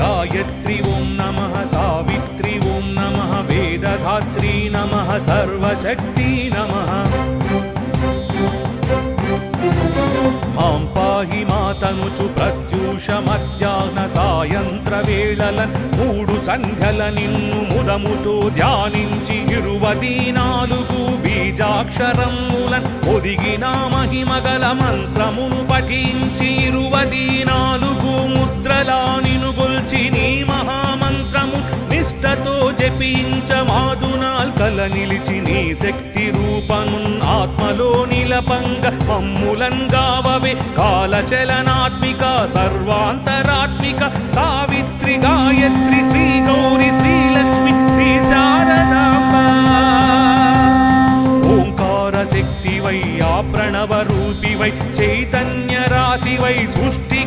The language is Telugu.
గాయత్రి ఓం నమ సావిత్రి ఓం నమ వేదధాత్రి నమ సర్వశక్తి నమ మాం పాహి మాతనుచు ప్రత్యూషమధ్యాహ్న సాయంత్ర వేళల మూడు సంధ్యల నిన్ను ముదముతో ధ్యానించి ఇరువది నాలుగు బీజాక్షరములన్ ఒదిగిన మహిమగల మంత్రమును పఠించి నిష్టతో జపించ మాదునాల్ కల నిలిచి నీ శక్తి రూపమున్ ఆత్మలో నిలపంగ మమ్ములన్ గావవే. కాలచలనాత్మిక సర్వాంతరాత్మిక సావిత్రి గాయత్రి శ్రీ గౌరి శ్రీలక్ష్మి శ్రీ శారదాంబ. ఓంకార శక్తి వై ఆ ప్రణవ రూపి వై చైతన్య రాశి వై సృష్టి